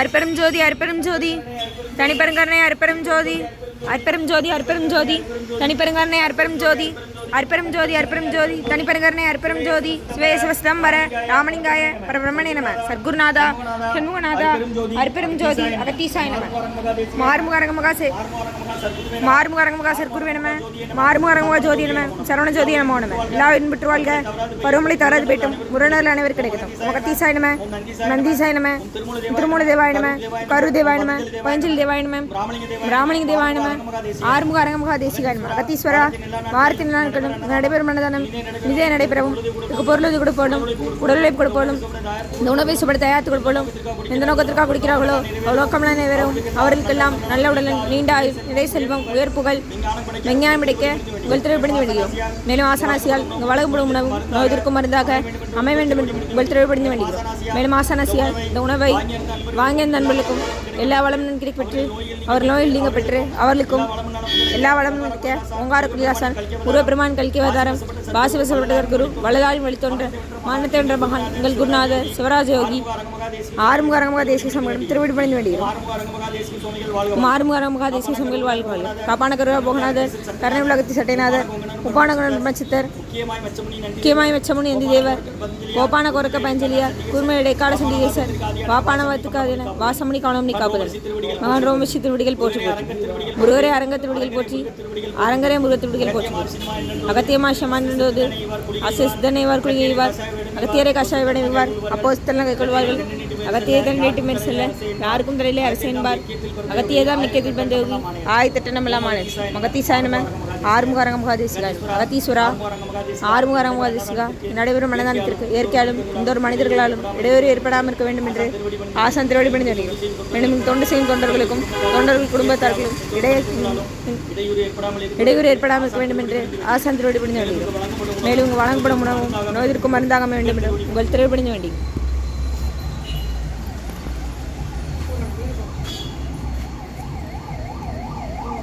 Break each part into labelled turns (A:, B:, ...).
A: அற்பெரும் ஜோதி அற்பெரும் ஜோதி தனிப்பெருங்கருணை அற்பெரும் ஜோதி அற்பெரும் ஜோதி அற்பெரும் ஜோதி தனிப்பெருங்கருணை அற்பெரும் ஜோதி அர்ப்பரம் ஜோதி அர்ப்பரம் ஜோதி. தனிப்பெருங்கருணை அர்ப்பரம் ஜோதி. சிவேசவஸ்தம்பர ராமலிங்காய பரபிரம்மணே நம. சர்க்குருநாதா சண்முகநாதா அர்ப்பரம் ஜோதி அகத்தீசாய நம. மாறுமுக அரங்கமுகா சே மாறுமுக அரங்கமுகா சர்க்குருவே நம. மாறுமுக அரங்கமுகா ஜோதி நம. சரவண ஜோதி நமோ நம. எல்லா இன்பற்று வாழ்க. பருவமழை தராது போய்ட்டும். முரணர்கள் அனைவரும் கிடைக்கட்டும். அகத்தீசாய நம. நந்தீசாய நம. திருமூல தேவாய நம. கரு தேவாய நம. பஞ்சலி தேவாய நம. ராமலிங்க தேவாய நம. ஆறுமுக அரங்கமுகா தேசிகாய நம. அகத்தீஸ்வரா வாரத்தின் நாட்களும் நடைபெறும் மனதானம் நிதியை நடைபெறவும் இதுக்கு பொருளுதவி கொடுப்போடும் உடல் உழைப்பு கொடுப்போடும் இந்த உணவை சுபடுத்த தயாரித்து கொடுப்போடும் எந்த நோக்கத்திற்காக குடிக்கிறார்களோ நோக்கம்லாம் நிறைவேறும். அவர்களுக்கெல்லாம் நல்ல உடலும் நீண்ட ஆயுள் நிறை செல்வம் உயர் புகழ் விஞ்ஞானம் கிடைக்க உங்கள் திரைப்படிந்து வேண்டுகிறோம் மேலும் ஆசனாசியால் இந்த வளகும்படும் உணவும் நோய்திற்கும் மருந்தாக அமைய வேண்டும் என்று உங்கள் திரைப்படிந்து வேண்டுகிறோம் மேலும் ஆசனாசியால் இந்த உணவை வாங்கிய நண்பர்களுக்கும் எல்லா வளமும் கிடைக்கப்பெற்று அவர் நோயில் நீங்க பெற்று அவர்களுக்கும் எல்லா வளமும் கிடைக்க ஓங்கார குடியாசான் முருகப்பெருமான் கல்கி அவதாரம் வாசிவசப்பட்டவர் குரு வலதாரி வழித்தோன்ற மானத்தேன்ற மகான் எங்கள் குருநாதர் சிவராஜ யோகி. ஆறுமுக தேசிய சமூகம் திருவிடி பணிந்து வேண்டுகிறோம் ஆறுமுக அரங்கமுக தேசிய சமூகம் வாழ்க வாழ்க காப்பான கருவா போகநாதர் கருணை உலகத்தி சட்டைநாதர் உப்பான மச்சித்தர் முக்கியமாய் மெச்சமுனி எந்தி தேவர் கோப்பான கொரக்க பஞ்சலியார் கூர்மை இடைக்கால சண்டிகேசர் வாப்பான வத்துக்காதென வாசமணி கவனமணி காப்புதல் மகன் ரோமசி திருவடிகள் போற்றி போற்றி. முருகரே அரங்க திருவடிகள் போற்றி அரங்கரே முருக திருவடிகள் போற்றி அகத்தியமா சமானந்தோது அசை சித்தனைவார் குளிகைவார் அகத்தியரை கஷாய விடைவார் அப்போ சித்தலாம் கைக்கொள்வார்கள் அகத்தியை தன் வீட்டு மேல் செல்ல யாருக்கும் தலையிலே அரசு என்பார். அகத்தியதான் மிக்கத்தில் பந்தயோகி ஆயத்தட்ட நம்மளாமான மகத்தி சாயனமே அரங்கமுகாதேசிகாய் அகத்தீஸ்வரா ஆறுமுக அரங்கமுகாதேசிகா நடைபெறும் மனதானத்திற்கு இயற்கையாலும் இந்த ஒரு மனிதர்களாலும் இடையூறு ஏற்படாமல் இருக்க வேண்டும் என்று ஆசான் திருவடி பணிந்து தெரியும் மேலும் தொண்டு செய்யும் தொண்டர்களுக்கும் தொண்டர்கள் குடும்பத்தார்களும் இடைய இடையூறு ஏற்படாமல் இருக்க வேண்டும் என்று ஆசான் திருவடி பணிந்து வருகிறோம் மேலும் வழங்கப்படும் உணவும் நோய்திற்கும் மருந்தாக வேண்டும் என்று உங்கள் திருவடி பணிந்து வேண்டி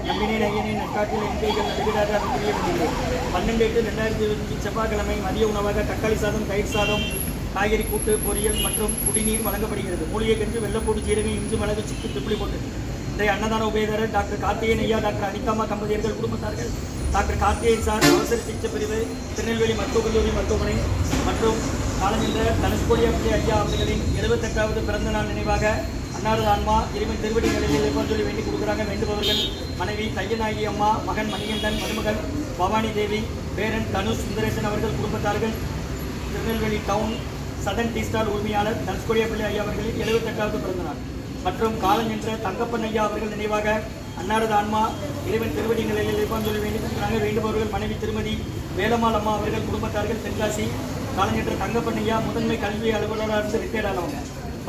B: நம்பினேன் ஐயனின் நட்காட்டில் என் கைகள் நடுகிறார்கள் புரிய பன்னெண்டு எட்டு ரெண்டாயிரத்தி இருபத்தி செவ்வாய்க்கிழமை மதிய உணவாக தக்காளி சாதம் தயிர் சாதம் காய்கறி கூட்டு பொரியல் மற்றும் குடிநீர் வழங்கப்படுகிறது. மூலிகை கன்று வெள்ளப்பூடு ஜீரகம் இஞ்சி மிளகு சுக்கு திப்பிலி போட்டு. இன்றைய அன்னதான உபயதாரர் டாக்டர் கார்த்திகேயன் ஐயா டாக்டர் அனிதாமா தம்பதியர்கள் குடும்பத்தார்கள் டாக்டர் கார்த்திகேயன் சார் அவசர சிகிச்சை பிரிவு திருநெல்வேலி மருத்துவக் கல்லூரி மருத்துவமனை மற்றும் காலமில்ல தனுஷ்கோடியா பிள்ளை ஐயா அவர்களின் எழுபத்தெட்டாவது பிறந்த நாள் நினைவாக அன்னாரது ஆன்மா இறைவன் திருவடி நிலையில் சொல்லி வேண்டி கொடுக்குறாங்க. வேண்டுபவர்கள் மனைவி தையநாயகி அம்மா மகன் மணிகண்டன் மருமகன் பவானி தேவி பேரன் தனுஷ் சுந்தரேசன் அவர்கள் குடும்பத்தார்கள் Tirunelveli town Sathan tea stall உரிமையாளர் தனுஷ்கோடியா பிள்ளை ஐயா அவர்களின் எழுபத்தெட்டாவது பிறந்தனர் மற்றும் காலம் என்ற தங்கப்பன் ஐயா அவர்கள் நினைவாக அன்னாரது ஆன்மா இறைவன் திருவடி நிலையில் இருப்பான் சொல்லி வேண்டி கொடுக்குறாங்க. வேண்டுபவர்கள் மனைவி திருமதி வேலம்மாள் அம்மா அவர்கள் குடும்பத்தார்கள் தென்காசி காலம் என்ற தங்கப்பன் ஐயா முதன்மை கல்வி அலுவலராக இருந்து ரிட்டையர்ட் ஆனவங்க.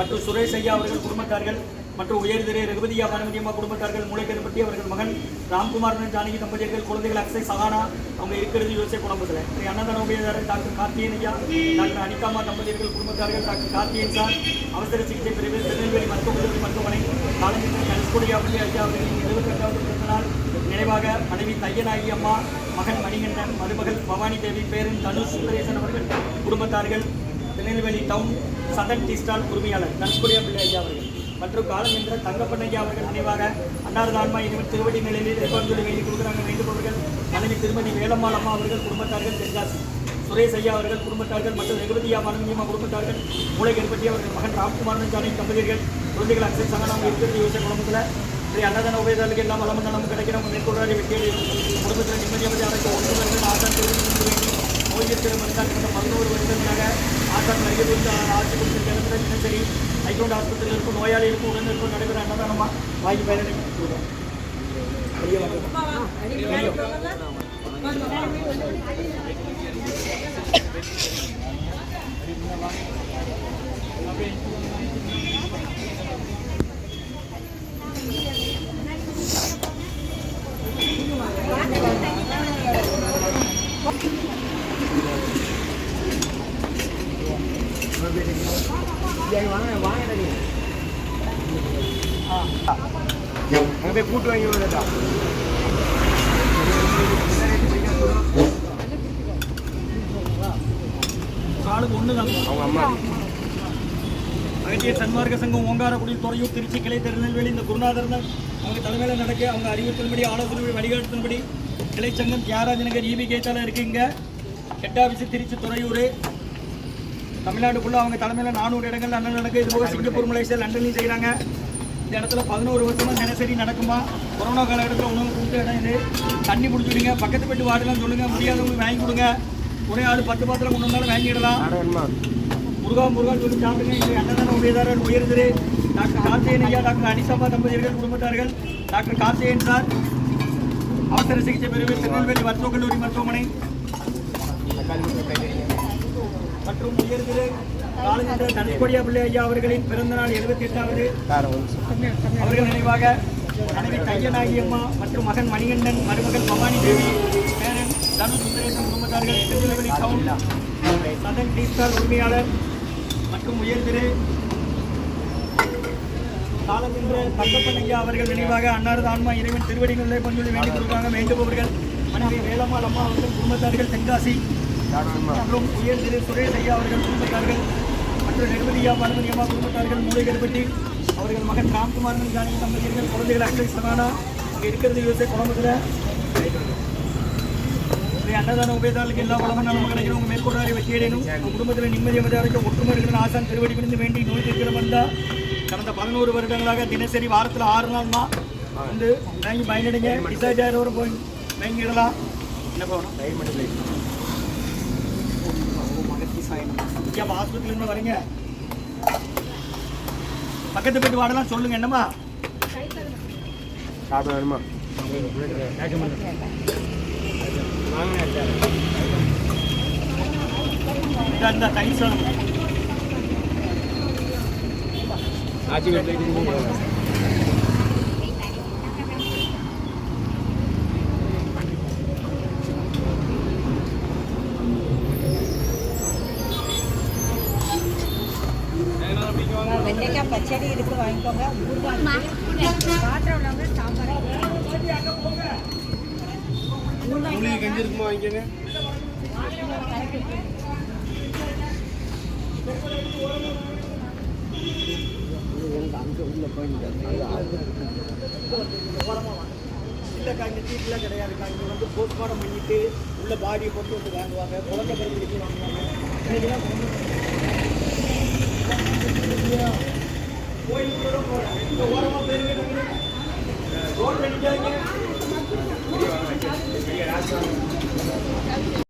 B: மற்றும் சுரேஷ் ஐயா அவர்கள் குடும்பத்தார்கள் மற்றும் உயர்திரை ரகுபதியா பானுமதி அம்மா குடும்பத்தார்கள் மூளைக்கருப்பட்டி அவர்கள் மகன் ராம்குமார் ஜானகி தம்பதியர்கள் குழந்தைகள் அக்ஷய் சகானா அவங்க இருக்கிறது யோசிய குடும்பத்தில் அன்னதான உபயோகாரர் டாக்டர் கார்த்தியன் ஐயா டாக்டர் அனிகாமா தம்பதியர்கள் குடும்பத்தார்கள் டாக்டர் கார்த்தியன் சார் அவசர சிகிச்சை பிரிவு திருநெல்வேலி மருத்துவ மருத்துவமனை காலஞ்சென்ற கன்ஸ்கோடியா அவர்கள் ஐயா அவர்களின் இருபத்தெட்டாவது பிறந்த நாள் நினைவாக மனைவி தையநாயகி அம்மா மகன் மணிகண்டன் மருமகள் பவானி தேவி பேரன் தனுஷ் சுந்தரேசன் அவர்கள் குடும்பத்தார்கள் Tirunelveli town Sathan tea stall உரிமையாளர் தனுஷ்குடியா பிள்ளை ஐயா அவர்கள் மற்றும் காலம் என்ற தங்கப்பன் ஐயா அவர்கள் நினைவாக அன்னாரது ஆன்மா இனிமேல் திருவடி நிலையில் திருப்பந்தூரி வேண்டி கொடுக்குறாங்க வேண்டுபவர்கள் மனைவி திருமதி வேலம்மாள் அம்மா அவர்கள் குடும்பத்தார்கள் தென்காசி. சுரேஷ் ஐயா அவர்கள் குடும்பத்தார்கள் மற்றும் ரெகுபதியா மனமியம்மா குடும்பத்தார்கள் மூளை கண்பட்டி அவர்கள் மகன் ராம்குமாரன் ஜானகி தம்பதியர்கள் குழந்தைகள் அக்ஷய் சங்கன் அவங்க இருக்கிறது குடும்பத்தில். இப்படி அன்னதான உபயதாரர்களுக்கு எல்லாம் வளம் நமக்கு கிடைக்கிறவங்க மேற்கொள்றாரு வெற்றியை குடும்பத்தில் நிம்மதியாக அடைக்க ஒன்று வருடம் ஆசான் தெரிவித்து வேண்டி நோய்கள் பதினோரு வருடங்களாக ஆசான் வருகை குறித்து ஆட்சி கொடுத்து தினசரி தினசரி ஆஸ்பத்திரியில் இருக்கும் நோயாளிகளுக்கும் உடனே இருக்கும் நடைபெற அன்னதானமாக வாங்கி பயனடை கொடுக்குறோம்
C: அங்கே போய் கூட்டு வாங்கி விடுறதா
B: ஒரு ஆளுக்கு ஒன்று தான்
C: அவங்க அம்மா
B: அகத்திய சன்மார்க்க சங்கம் ஓங்காரக்குடி துறையூர் திருச்சி கிளை திருநெல்வேலி இந்த குருநாதர் தான் அவங்க தலைமையில் நடக்க அவங்க அறிவுறுத்தல்படி ஆலோசனை வழிகாட்டுதல்படி கிளை சங்கம் தியாகராஜ நகர் இபி கேட்டால இருக்கு இங்க. Head office Trichy Thuraiyur. Tamil Nadu ஃபுல்லாக அவங்க தலைமையில் நானூறு இடங்கள் நல்ல நடக்குது இது போக சிங்கப்பூர் மலேசியா லண்டன்லையும் செய்கிறாங்க இந்த இடத்துல பதினோரு வருஷமாக தினசரி நடக்குமா? கொரோனா காலகட்டத்தில் உணவு கொடுத்த இடம் இது. தண்ணி பிடிச்சிடுங்க. பக்கத்து வீட்டு வார்டெலாம் சொல்லுங்கள் முடியாதவங்களுக்கு வாங்கி கொடுங்க. ஒரே ஆள் பத்து பாத்திரம் கொண்டு வந்தாலும் வாங்கிடலாம். முருகா முருகா சொல்லி சாப்பிடுங்க. இங்கே அண்ணன் உடையதாரர் உயர்திரு டாக்டர் கார்த்தியன் ஐயா டாக்டர் அனிசாமா தம்பதியர்கள் குடும்பத்தார்கள். Doctor Karthiyan sir. அவசர சிகிச்சை பிரிவு திருநெல்வேலி மருத்துவக் கல்லூரி மருத்துவமனை. மற்றும் உயர்திரு காலஞ்சந்திர தனிப்படியா பிள்ளை ஐயா அவர்களின் பிறந்த நாள் எழுபத்தி எட்டாவது அவர்கள் நினைவாக மனைவி கையநாயகி அம்மா மற்றும் மகன் மணிகண்டன் மருமகள் பவானி தேவி பேரன் தனு சுந்தரேசன் குடும்பத்தார்கள் திருநெல்வேலி டவுன் சதன் டீ உரிமையாளர் மற்றும் உயர்திரு காலமின்ற தங்கப்பன் ஐயா அவர்கள் நினைவாக அன்னாரது ஆன்மா இறைவன் திருவடிகளிலே கொஞ்சம் வேண்டிக் கொடுக்காங்க வேண்டுபவர்கள் மனைவி வேலம்மாள் அம்மா அவர்கள் குடும்பத்தார்கள் தென்காசி மற்றும் உயர் திரு சுரேஷ் ஐயா அவர்கள் குடும்பத்தார்கள் மற்றும் நிர்மதியா பனுமதி அம்மா குடும்பத்தார்கள் மூளைகர்பட்டி அவர்கள் மகன் ராம்குமார் ஜானகி தம்பதியர்கள் குழந்தைகள் அக்ஷய் சனானா இங்கே இருக்கிறது யோசை குழம்புல. அன்னதான உபயதாளுக்கு எல்லா வளமும் நலமும் கிடைக்கணும். உங்கள் மேற்கொண்டாரி வெற்றியடையணும் உங்கள் குடும்பத்தில் நிம்மதி அமைதியாக ஒற்றுமை ஆசான் திருவடி விழுந்து வேண்டி நோய் தீர்க்கிற வந்தால் கடந்த பதினோரு வருடங்களாக தினசரி வாரத்தில் ஆறு நாள் தான் வந்து வாங்கி பயனடைங்க. டிசைட் ஆயிரம் போய் வாங்கிடலாம். என்ன போகணும் ஐயா ஆஸ்பத்திரியில இருந்து வரீங்க. பக்கத்து போயிட்டு வாடலாம் சொல்லுங்க என்னம்மா?
C: சாப்பிட வேணுமா?
B: இந்த தனி சாதம்.
C: ஆச்சி
D: வெண்டைக்காய் பச்சடி இருக்கு வாங்கிக்கோங்க. பாத்திரம் உள்ளவங்க சாம்பார்?
C: கஞ்சி இருக்குமா வாங்கிக்கோங்க.
B: இல்லைக்கா இந்த சீட்லாம் கிடையாதுக்கா இங்கே வந்து போஸ்ட்மார்ட்டம் பண்ணிட்டு உள்ள பாடியை போட்டு வந்து வாங்குவாங்க. குழந்தை பிறகு வாங்குவாங்க. இன்னைக்கெல்லாம் கோயிலுக்குள்ள